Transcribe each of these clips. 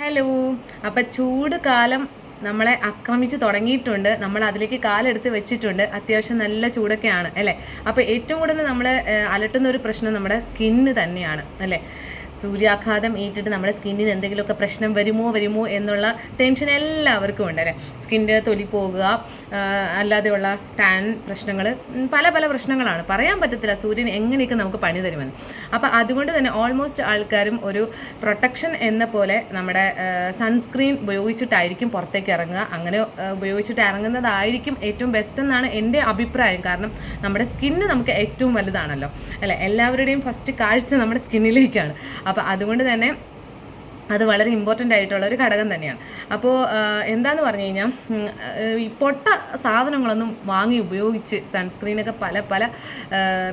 Hello. അപ്പം ചൂട് കാലം നമ്മളെ ആക്രമിച്ചു തുടങ്ങിയിട്ടുണ്ട്. നമ്മൾ അതിലേക്ക് കാലെടുത്ത് വെച്ചിട്ടുണ്ട്. അത്യാവശ്യം നല്ല ചൂടൊക്കെയാണ് അല്ലേ? അപ്പോൾ ഏറ്റവും കൂടുതൽ നമ്മൾ അലട്ടുന്ന ഒരു പ്രശ്നം നമ്മുടെ സ്കിന്ന് തന്നെയാണ് അല്ലേ? സൂര്യാഘാതം ഏറ്റിട്ട് നമ്മുടെ സ്കിന്നിന് എന്തെങ്കിലുമൊക്കെ പ്രശ്നം വരുമോ വരുമോ എന്നുള്ള ടെൻഷൻ എല്ലാവർക്കും ഉണ്ട് അല്ലേ? സ്കിന്റെ തൊലി പോകുക അല്ലാതെയുള്ള ടാൻ പ്രശ്നങ്ങൾ പല പല പ്രശ്നങ്ങളാണ്. പറയാൻ പറ്റത്തില്ല സൂര്യൻ എങ്ങനെയൊക്കെ നമുക്ക് പണി തരുമെന്ന്. അപ്പോൾ അതുകൊണ്ട് തന്നെ ഓൾമോസ്റ്റ് ആൾക്കാരും ഒരു പ്രൊട്ടക്ഷൻ എന്ന പോലെ നമ്മുടെ സൺസ്ക്രീൻ ഉപയോഗിച്ചിട്ടായിരിക്കും പുറത്തേക്ക് ഇറങ്ങുക. അങ്ങനെ ഉപയോഗിച്ചിട്ട് ഇറങ്ങുന്നതായിരിക്കും ഏറ്റവും ബെസ്റ്റ് എന്നാണ് എന്റെ അഭിപ്രായം. കാരണം നമ്മുടെ സ്കിന്ന് നമുക്ക് ഏറ്റവും വലുതാണല്ലോ. അല്ലേ? എല്ലാവരുടെയും ഫസ്റ്റ് കാഴ്ച നമ്മുടെ സ്കിന്നിലേക്കാണ് അപ്പോൾ അതുകൊണ്ട് തന്നെ അത് വളരെ ഇമ്പോർട്ടന്റ് ആയിട്ടുള്ള ഒരു ഘടകം തന്നെയാണ്. അപ്പോൾ എന്താന്ന് പറഞ്ഞു കഴിഞ്ഞാൽ ഈ പൊട്ട സാധനങ്ങളൊന്നും വാങ്ങി ഉപയോഗിച്ച് സൺസ്ക്രീനൊക്കെ പല പല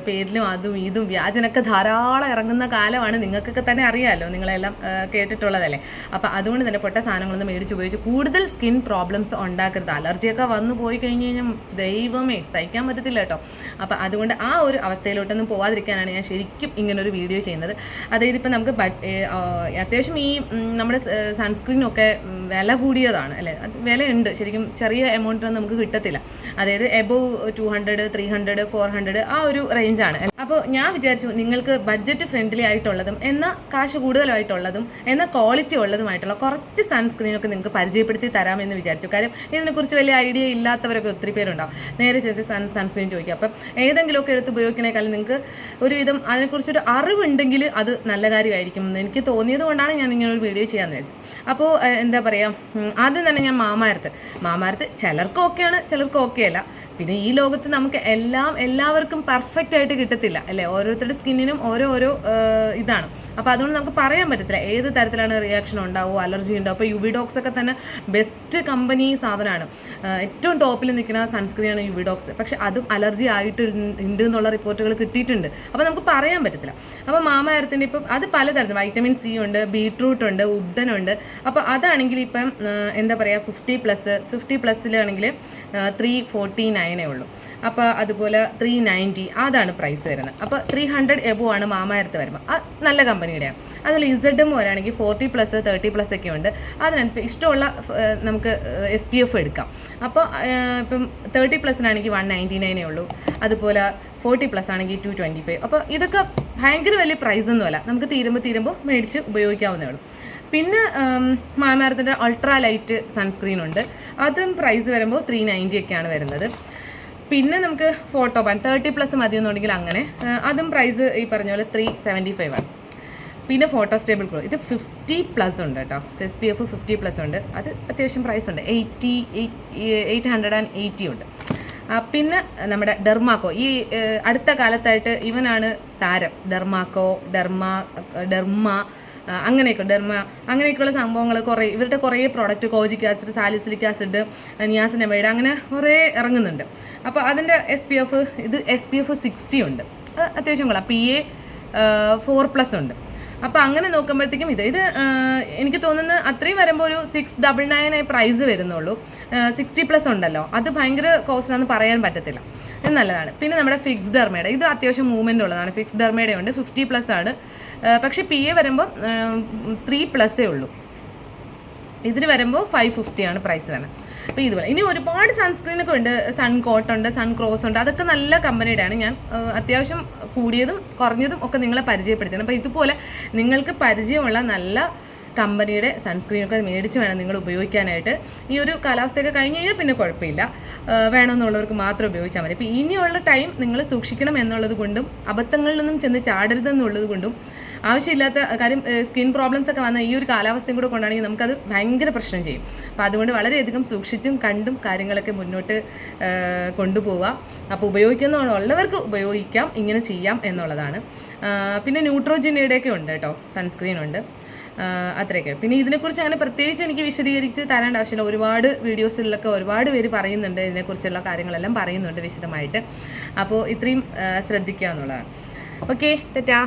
പേരിലും അതും ഇതും വ്യാജനൊക്കെ ധാരാളം ഇറങ്ങുന്ന കാലമാണ് നിങ്ങൾക്കൊക്കെ തന്നെ അറിയാമല്ലോ നിങ്ങളെല്ലാം കേട്ടിട്ടുള്ളതല്ലേ. അപ്പോൾ അതുകൊണ്ട് തന്നെ പൊട്ട സാധനങ്ങളൊന്നും മേടിച്ച് ഉപയോഗിച്ച് കൂടുതൽ സ്കിൻ പ്രോബ്ലംസ് ഉണ്ടാക്കരുത്. അലർജിയൊക്കെ വന്നു പോയി കഴിഞ്ഞ് കഴിഞ്ഞാൽ ദൈവമേ സഹിക്കാൻ പറ്റത്തില്ല കേട്ടോ. അപ്പോൾ അതുകൊണ്ട് ആ ഒരു അവസ്ഥയിലോട്ടൊന്നും പോവാതിരിക്കാനാണ് ഞാൻ ശരിക്കും ഇങ്ങനൊരു വീഡിയോ ചെയ്യുന്നത്. അതായത് ഇപ്പം നമുക്ക് അത്യാവശ്യം ഈ നമ്മുടെ സൺസ്ക്രീനൊക്കെ വില കൂടിയതാണ് അല്ലേ? അത് വിലയുണ്ട്. ശരിക്കും ചെറിയ എമൗണ്ടിനൊന്നും നമുക്ക് കിട്ടത്തില്ല. അതായത് above two hundred three hundred four hundred ആ ഒരു റേഞ്ചാണ്. അപ്പോൾ ഞാൻ വിചാരിച്ചു നിങ്ങൾക്ക് ബഡ്ജറ്റ് ഫ്രണ്ട്ലി ആയിട്ടുള്ളതും എന്നാൽ കാശ് കൂടുതലായിട്ടുള്ളതും എന്നാൽ ക്വാളിറ്റി ഉള്ളതുമായിട്ടുള്ള കുറച്ച് സൺസ്ക്രീനൊക്കെ നിങ്ങൾക്ക് പരിചയപ്പെടുത്തി തരാമെന്ന് വിചാരിച്ചു. കാര്യം ഇതിനെക്കുറിച്ച് വലിയ ഐഡിയ ഇല്ലാത്തവരൊക്കെ ഒത്തിരി പേരുണ്ടാവും. നേരെ ചെന്ന് സൺ സൺസ്ക്രീൻ ചോദിക്കുക അപ്പം ഏതെങ്കിലുമൊക്കെ എടുത്ത് ഉപയോഗിക്കണേക്കാളും നിങ്ങൾക്ക് ഒരുവിധം അതിനെക്കുറിച്ചൊരു അറിവുണ്ടെങ്കിൽ അത് നല്ല കാര്യമായിരിക്കും എന്ന് എനിക്ക് തോന്നിയത് കൊണ്ടാണ് ഞാൻ ഇങ്ങനെ വീഡിയോ ചെയ്യാമെന്ന് വിചാരിച്ചു. അപ്പോൾ എന്താ പറയുക ആദ്യം തന്നെ ഞാൻ മാമാരത്ത്. മാമാരത്ത് ചിലർക്ക് ഓക്കെയാണ് ചിലർക്ക് ഓക്കെ അല്ല. പിന്നെ ഈ ലോകത്ത് നമുക്ക് എല്ലാം എല്ലാവർക്കും പെർഫെക്റ്റ് ആയിട്ട് കിട്ടത്തില്ല അല്ലേ? ഓരോരുത്തരുടെ സ്കിന്നിനും ഓരോ ഓരോ ഇതാണ്. അപ്പോൾ അതുകൊണ്ട് നമുക്ക് പറയാൻ പറ്റത്തില്ല ഏത് തരത്തിലാണ് റിയാക്ഷൻ ഉണ്ടാവുക അലർജി ഉണ്ടാവും അപ്പോൾ യുവിഡോക്സ് ഒക്കെ തന്നെ ബെസ്റ്റ് കമ്പനി സാധനമാണ്. ഏറ്റവും ടോപ്പിൽ നിൽക്കുന്ന സൺസ്ക്രീനാണ് യുവിഡോക്സ് പക്ഷെ അതും അലർജി ആയിട്ട് ഉണ്ട് എന്നുള്ള റിപ്പോർട്ടുകൾ കിട്ടിയിട്ടുണ്ട്. അപ്പോൾ നമുക്ക് പറയാൻ പറ്റത്തില്ല. അപ്പോൾ മാമാരത്തിന്റെ ഇപ്പം അത് പലതരത്തിൽ വൈറ്റമിൻ സി ഉണ്ട് ബീട്രൂട്ട് ഉണ്ട് ഉഡൻ ഉണ്ട് അപ്പോൾ അതാണെങ്കിൽ ഇപ്പം എന്താ പറയുക ഫിഫ്റ്റി പ്ലസ് ഫിഫ്റ്റി പ്ലസ്സിലാണെങ്കിൽ ത്രീ ഫോർട്ടി നയനേ ഉള്ളൂ അപ്പോൾ അതുപോലെ ത്രീ നയന്റി അതാണ് പ്രൈസ് വരുന്നത്. അപ്പോൾ ത്രീ ഹൺഡ്രഡ് എബോ ആണ് മാമാരത്ത് വരുമ്പോൾ അത് നല്ല കമ്പനിയുടെയാണ് അതുപോലെ ഇസഡും വരാണെങ്കിൽ ഫോർട്ടി പ്ലസ് തേർട്ടി പ്ലസ് ഒക്കെ ഉണ്ട്. അതിനനുസരിച്ച് ഇഷ്ടമുള്ള നമുക്ക് എസ് പി എഫ് എടുക്കാം. അപ്പോൾ ഇപ്പം തേർട്ടി പ്ലസ്സിനാണെങ്കിൽ വൺ നയന്റി നയനേ ഉള്ളൂ അതുപോലെ ഫോർട്ടി പ്ലസ് ആണെങ്കിൽ ടു ട്വന്റി ഫൈവ്. അപ്പോൾ ഇതൊക്കെ ഭയങ്കര വലിയ പ്രൈസ് ഒന്നുമല്ല നമുക്ക് തീരുമ്പോൾ തീരുമ്പോൾ മേടിച്ച് ഉപയോഗിക്കാവുന്നേ ഉള്ളൂ. പിന്നെ മാമാരത്തിന്റെ അൾട്രാ ലൈറ്റ് സൺസ്ക്രീൻ ഉണ്ട്. അതും പ്രൈസ് വരുമ്പോൾ ത്രീ നയന്റി ഒക്കെയാണ് വരുന്നത്. പിന്നെ നമുക്ക് ഫോട്ടോ പാൻ തേർട്ടി പ്ലസ് മതി എന്നുണ്ടെങ്കിൽ അങ്ങനെ അതും പ്രൈസ് ഈ പറഞ്ഞ പോലെ ത്രീ സെവന്റി ഫൈവ് ആണ്. പിന്നെ ഫോട്ടോ സ്റ്റേബിൾ ക്ലോ ഇത് ഫിഫ്റ്റി പ്ലസ് ഉണ്ട് കേട്ടോ. S P F fifty plus ഉണ്ട്. അത് അത്യാവശ്യം പ്രൈസ് ഉണ്ട്. Eighty eight hundred and eighty ഉണ്ട്. പിന്നെ നമ്മുടെ ഡെർമാക്കോ. ഈ അടുത്ത കാലത്തായിട്ട് ഇവനാണ് താരം. ഡെർമാക്കോ ഡെർമ ഡെർമ അങ്ങനെയൊക്കെ ഡെർമ അങ്ങനെയൊക്കെയുള്ള സംഭവങ്ങൾ കുറേ ഇവരുടെ കുറേ product kojic acid salicylic acid niacinamide അങ്ങനെ കുറേ ഇറങ്ങുന്നുണ്ട്. അപ്പോൾ അതിന്റെ എസ് പി എഫ് ഇത് എസ് പി എഫ് സിക്സ്റ്റി ഉണ്ട്. അത് അത്യാവശ്യം കൊള്ളാം. പി എ ഫോർ പ്ലസ് ഉണ്ട്. അപ്പോൾ അങ്ങനെ നോക്കുമ്പോഴത്തേക്കും ഇത്. ഇത് എനിക്ക് തോന്നുന്നത് അത്രയും വരുമ്പോൾ ഒരു സിക്സ് ഡബിൾ നയൻ പ്രൈസ് വരുന്നുള്ളൂ. സിക്സ്റ്റി പ്ലസ് ഉണ്ടല്ലോ. അത് ഭയങ്കര കോസ്റ്റ് ആണെന്ന് പറയാൻ പറ്റത്തില്ല. ഇത് നല്ലതാണ്. പിന്നെ നമ്മുടെ ഫിക്സ് ഡെർമയുടെ ഇത് അത്യാവശ്യം മൂവ്മെന്റ് ഉള്ളതാണ്. ഫിക്സ് ഡെർമയുടെ ഉണ്ട്. ഫിഫ്റ്റി പ്ലസ് ആണ്. പക്ഷെ പി എ വരുമ്പോൾ ത്രീ പ്ലസ്സേ ഉള്ളൂ. ഇതിന് വരുമ്പോൾ ഫൈവ് ഫിഫ്റ്റി ആണ് പ്രൈസ് വരുന്നത്. അപ്പോൾ ഇതുപോലെ. ഇനി ഒരുപാട് സൺസ്ക്രീനൊക്കെ ഉണ്ട്. സൺ കോട്ട് ഉണ്ട് സൺ ക്രോസ് ഉണ്ട്. അതൊക്കെ നല്ല കമ്പനിയുടെയാണ് ഞാൻ അത്യാവശ്യം കൂടിയതും കുറഞ്ഞതും ഒക്കെ നിങ്ങളെ പരിചയപ്പെടുത്തുന്നത് അപ്പോൾ ഇതുപോലെ നിങ്ങൾക്ക് പരിചയമുള്ള നല്ല കമ്പനിയുടെ സൺസ്ക്രീനൊക്കെ മേടിച്ച് വേണം നിങ്ങൾ ഉപയോഗിക്കാനായിട്ട്. ഈ ഒരു കാലാവസ്ഥയൊക്കെ കഴിഞ്ഞ് കഴിഞ്ഞാൽ പിന്നെ കുഴപ്പമില്ല. വേണമെന്നുള്ളവർക്ക് മാത്രം ഉപയോഗിച്ചാൽ മതി. ഇപ്പോൾ ഇനിയുള്ള ടൈം നിങ്ങൾ സൂക്ഷിക്കണം എന്നുള്ളത് കൊണ്ടും അബദ്ധങ്ങളിലൊന്നും ചെന്ന് ചാടരുതെന്നുള്ളത് കൊണ്ടും ആവശ്യമില്ലാത്ത കാര്യം സ്കിൻ പ്രോബ്ലംസ് ഒക്കെ വന്ന ഈ ഒരു കാലാവസ്ഥയും കൂടെ കൊണ്ടാണെങ്കിൽ നമുക്കത് ഭയങ്കര പ്രശ്നം ചെയ്യും. അപ്പോൾ അതുകൊണ്ട് വളരെയധികം സൂക്ഷിച്ചും കണ്ടും കാര്യങ്ങളൊക്കെ മുന്നോട്ട് കൊണ്ടുപോവുക. അപ്പോൾ ഉപയോഗിക്കുന്നുള്ളവർക്ക് ഉപയോഗിക്കാം ഇങ്ങനെ ചെയ്യാം എന്നുള്ളതാണ്. പിന്നെ ന്യൂട്രോജിനയുടെയൊക്കെ ഉണ്ട് കേട്ടോ സൺസ്ക്രീൻ ഉണ്ട്. അത്രയൊക്കെ. പിന്നെ ഇതിനെക്കുറിച്ച് അങ്ങനെ പ്രത്യേകിച്ച് എനിക്ക് വിശദീകരിച്ച് തരേണ്ട ആവശ്യമില്ല. ഒരുപാട് വീഡിയോസിലൊക്കെ ഒരുപാട് പേര് പറയുന്നുണ്ട് ഇതിനെക്കുറിച്ചുള്ള കാര്യങ്ങളെല്ലാം പറയുന്നുണ്ട് വിശദമായിട്ട്. അപ്പോൾ ഇത്രയും ശ്രദ്ധിക്കുക എന്നുള്ളതാണ് ഓക്കെ ടാറ്റാ.